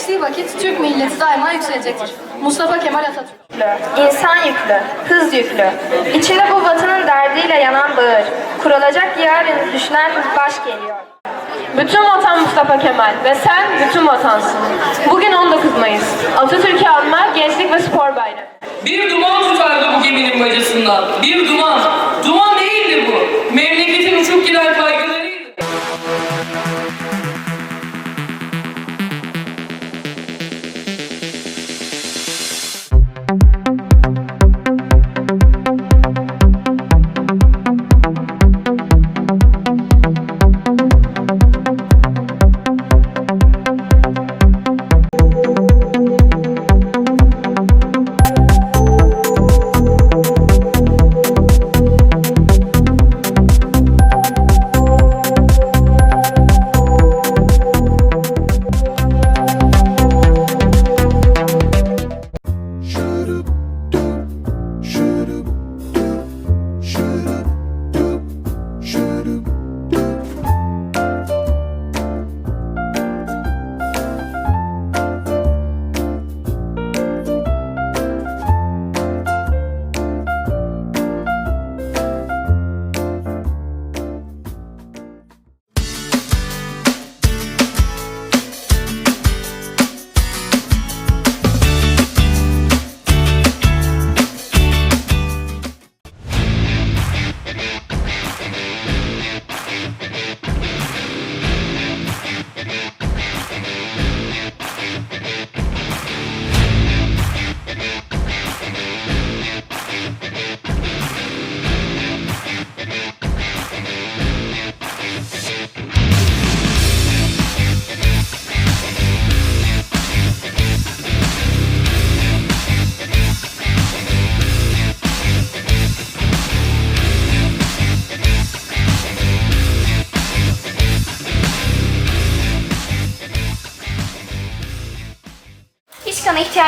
geçtiği vakit Türk milleti daima yükselecektir. Mustafa Kemal Atatürk. yüklü, insan yüklü, hız yüklü. İçinde bu vatanın derdiyle yanan bağır. Kurulacak yarın düşünen baş geliyor. Bütün vatan Mustafa Kemal ve sen bütün vatansın. Bugün 19 Mayıs. Atatürk'ü anma Gençlik ve Spor Bayramı. Bir duman tutardı bu geminin bacasından. Bir duman.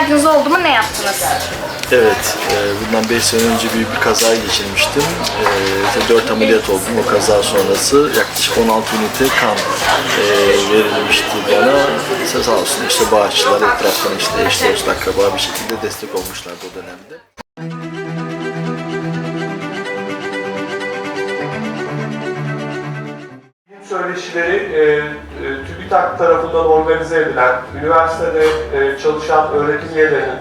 İhtiyacınız oldu mu ne yaptınız? Evet, e, bundan 5 sene önce büyük bir kaza geçirmiştim. E, işte 4 ameliyat oldum. O kaza sonrası yaklaşık 16 ünite kan e, verilmişti bana. İşte sağ olsun işte bağışçılar, etraftan işte eş dost akraba bir şekilde destek olmuşlardı o dönemde. söyleşileri e, e, TÜBİTAK tarafından organize edilen, üniversitede e, çalışan öğretim üyelerinin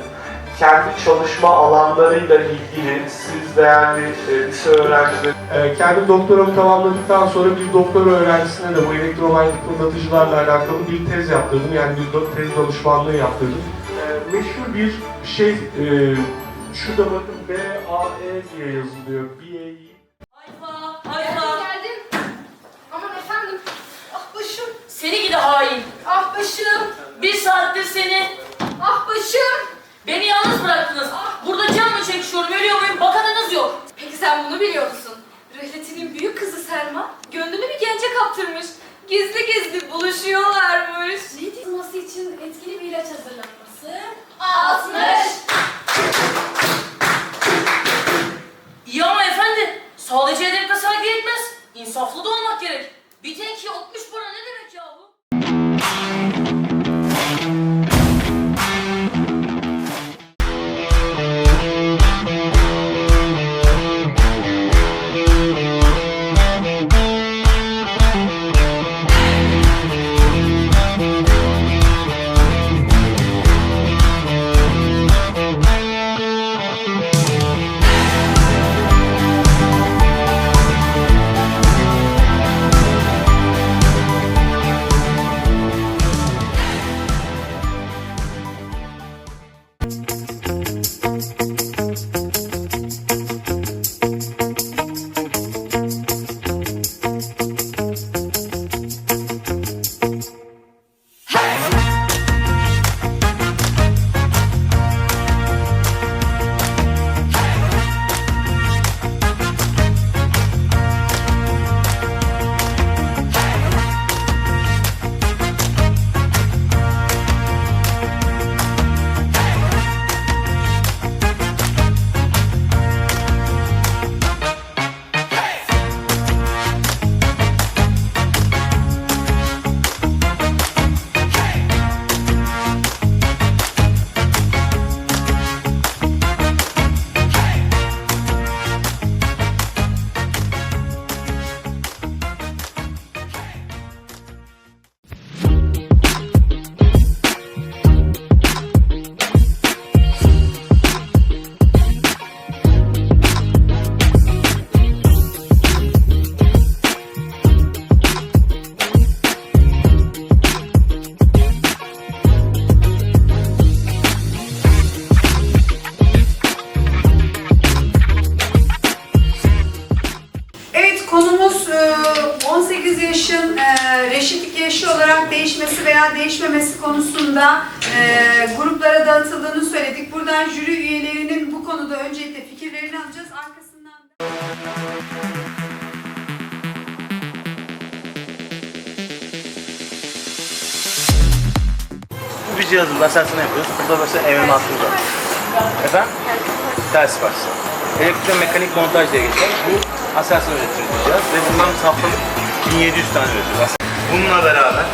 kendi çalışma alanlarıyla ilgili siz değerli e, lise öğrencileri... E, kendi doktoramı tamamladıktan sonra bir doktora öğrencisine de bu elektromanyetik fırlatıcılarla alakalı bir tez yaptırdım. Yani bir tez danışmanlığı yaptırdım. E, meşhur bir şey, e, şurada bakın B-A-E diye yazılıyor. B-A-E. Hayfa, hayfa. Geldim. Aman efendim. Ah başım. Gidi hain. Ah başım. Bir saattir seni, Ah başım. beni yalnız bıraktınız. Burada can mı çekişiyorum, ölüyor muyum? Bakanınız yok. Peki sen bunu biliyor musun? Rehletinin büyük kızı Selma gönlünü bir gence kaptırmış. Gizli gizli buluşuyorlarmış. Ne dizması için etkili bir ilaç hazırlanması? 60. bir cihazın asansını yapıyoruz. Burada mesela hattımız var. Efendim? Ters var. Elektrik ve mekanik montaj diye geçer. Bu asansör cihaz ve bundan haftalık 1700 tane üretiyoruz. Bununla beraber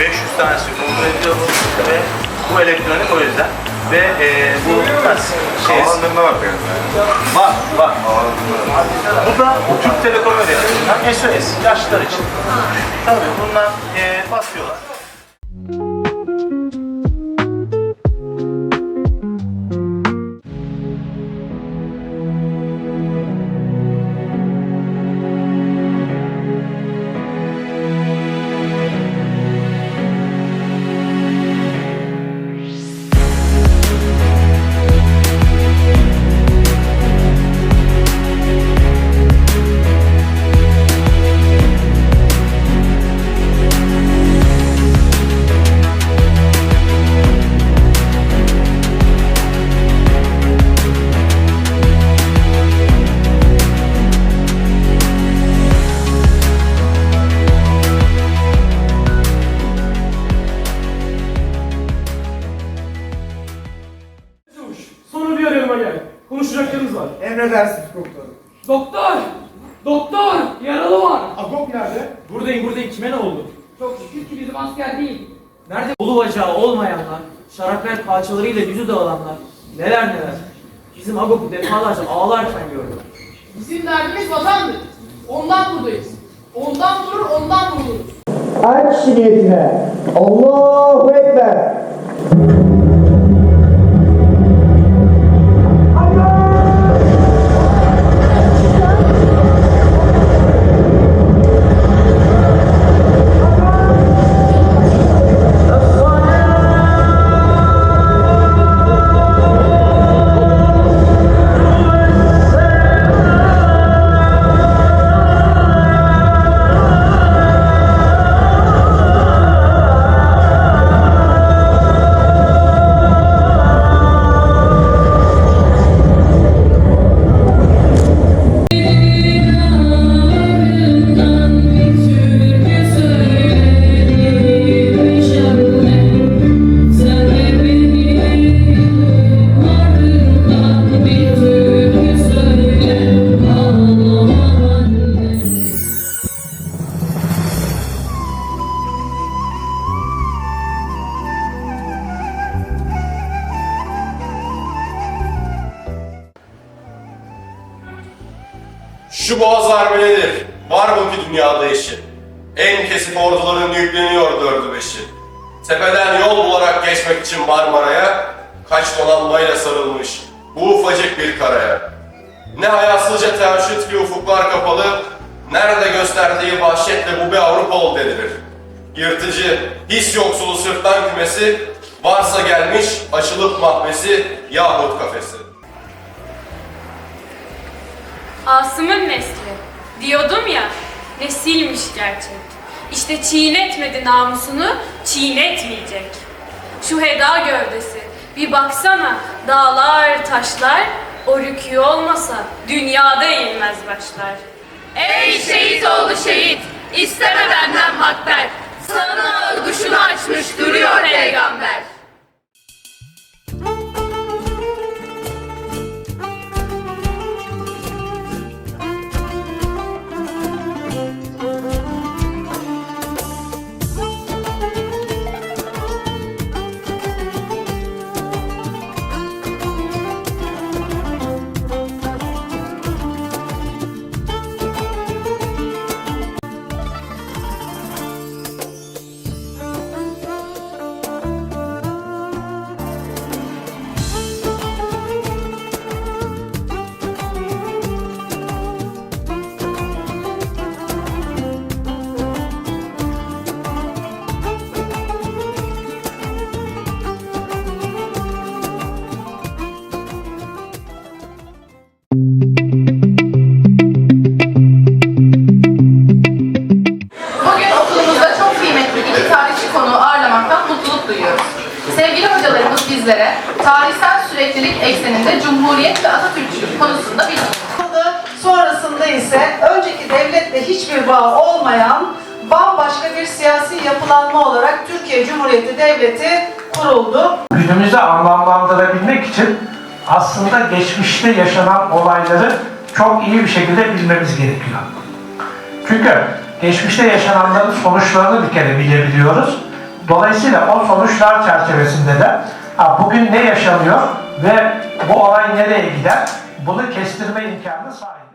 500 tanesi kontrol ediyoruz ve bu elektronik o yüzden. Ve e, bu tarz şey... Havalandırma var Var, var. Bu da Türk Telekom üretiminden SOS, yaşlılar için. Tabii bundan e, basıyorlar. Bacağı olmayanlar, şarapnel parçalarıyla yüzü dağılanlar, neler neler. Bizim Agop'u defalarca ağlarken gördüm. Bizim derdimiz vatandır. Ondan buradayız. Ondan vurur, ondan vurulur. Her kişi niyetine. Allahu Ekber. Şu boğaz harbinedir. Var mı ki dünyada eşi? En kesif orduların yükleniyor dördü beşi. Tepeden yol bularak geçmek için Marmara'ya, kaç donanmayla sarılmış bu ufacık bir karaya. Ne hayasızca tevşit ki ufuklar kapalı, nerede gösterdiği vahşetle bu bir Avrupa ol dedilir. Yırtıcı, his yoksulu sırtlan kümesi, varsa gelmiş açılıp mahvesi yahut kafesi. Asım'ın nesli. Diyordum ya, nesilmiş gerçek. İşte çiğnetmedi namusunu, çiğnetmeyecek. Şu heda gövdesi, bir baksana dağlar, taşlar, o rükû olmasa dünyada eğilmez başlar. Ey şehit oğlu şehit, isteme benden makber. Sana duşunu açmış duruyor peygamber. Ekseninde Cumhuriyet ve Atatürkçülük konusunda bilgi. Sonrasında ise önceki devletle hiçbir bağı olmayan bambaşka bir siyasi yapılanma olarak Türkiye Cumhuriyeti Devleti kuruldu. Günümüzü anlamlandırabilmek için aslında geçmişte yaşanan olayları çok iyi bir şekilde bilmemiz gerekiyor. Çünkü geçmişte yaşananların sonuçlarını bir kere bilebiliyoruz. Dolayısıyla o sonuçlar çerçevesinde de bugün ne yaşanıyor ve bu olay nereye gider bunu kestirme imkanı sahibiz.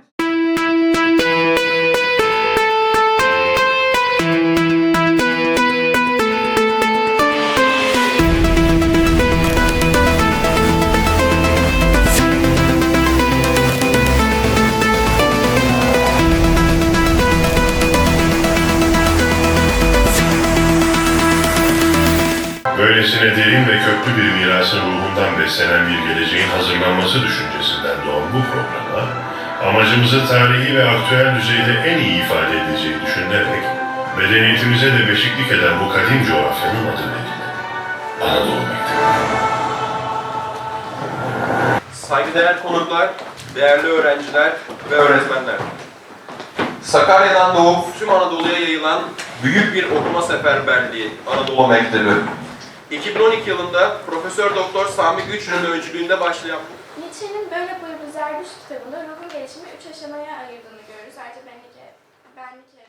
Böylesine derin ve köklü bir mirasın ruhundan beslenen bir geleceğin hazırlanması düşüncesinden doğan bu programa, amacımızı tarihi ve aktüel düzeyde en iyi ifade edeceği düşünülerek, medeniyetimize de beşiklik eden bu kadim coğrafyanın adı verilir. Anadolu Mektebi. Saygıdeğer konuklar, değerli öğrenciler ve öğretmenler. Sakarya'dan doğup tüm Anadolu'ya yayılan büyük bir okuma seferberliği Anadolu Mektebi. 2012 yılında Profesör Doktor Sami Güçlü'nün öncülüğünde başlayan Nietzsche'nin böyle boyu bir Zerduş kitabında ruhun gelişimi üç aşamaya ayırdığını görürüz. Ayrıca benlik, benlik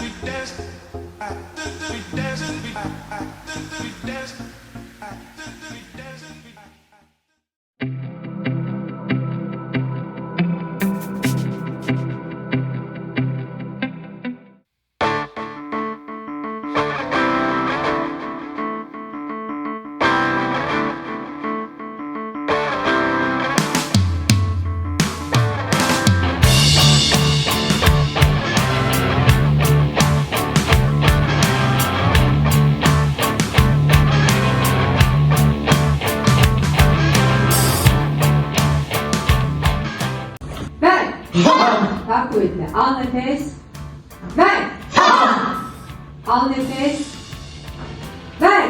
Ver. Nefes. Ver. Al nefes. Ver.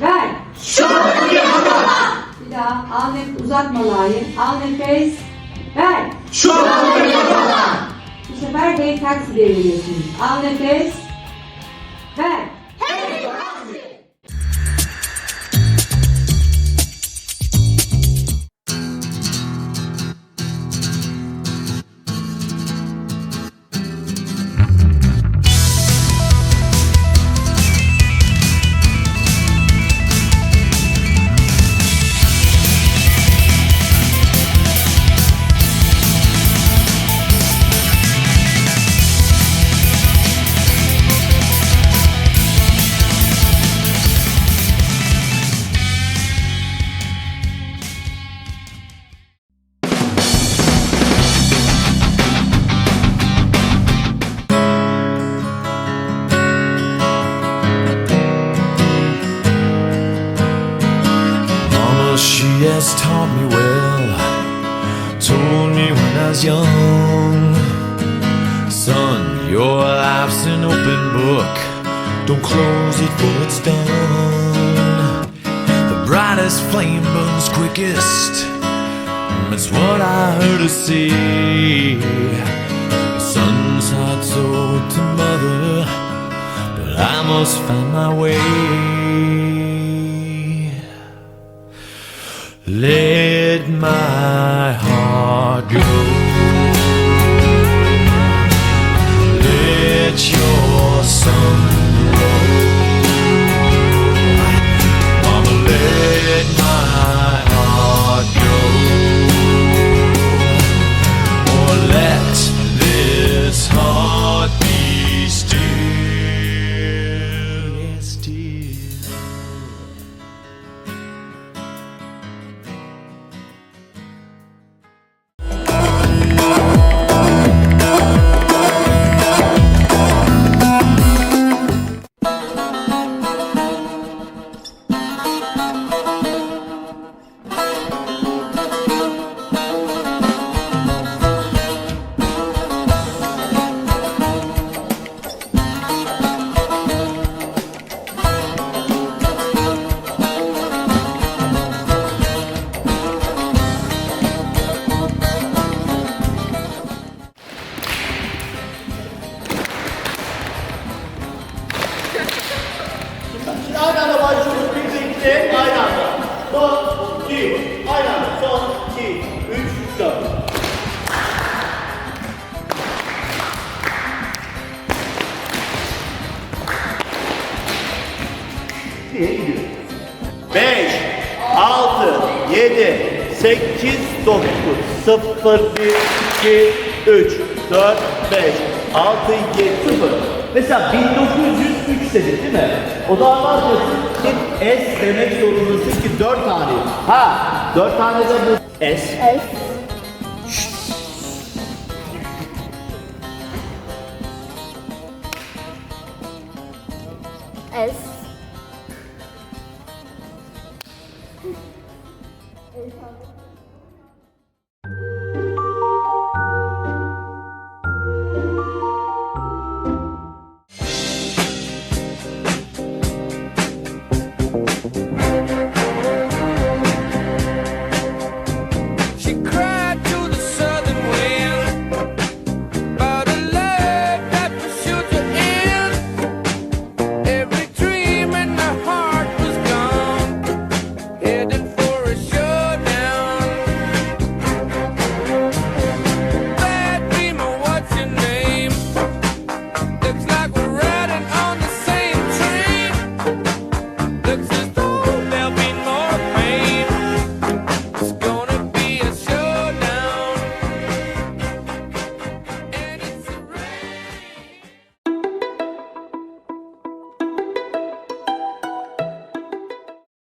Ver. Bir daha. Al nefes. Uzatma layı. Al nefes. Ver. Bu sefer denk taksi deviriyorsunuz. Al nefes. She has taught me well, told me when I was young. Son, your life's an open book, don't close it for it's done. The brightest flame burns quickest, that's what I heard her say. Son's heart sold to mother, but I must find my way. Let my heart go. 9, 0, 1, 2, 3, 4, 5, 6, 7, 0. Mesela 1903 dedik değil mi? O zaman ne yapıyorsun? Hep S demek zorundasın ki 4 tane. Ha, 4 tane de bu S. S. S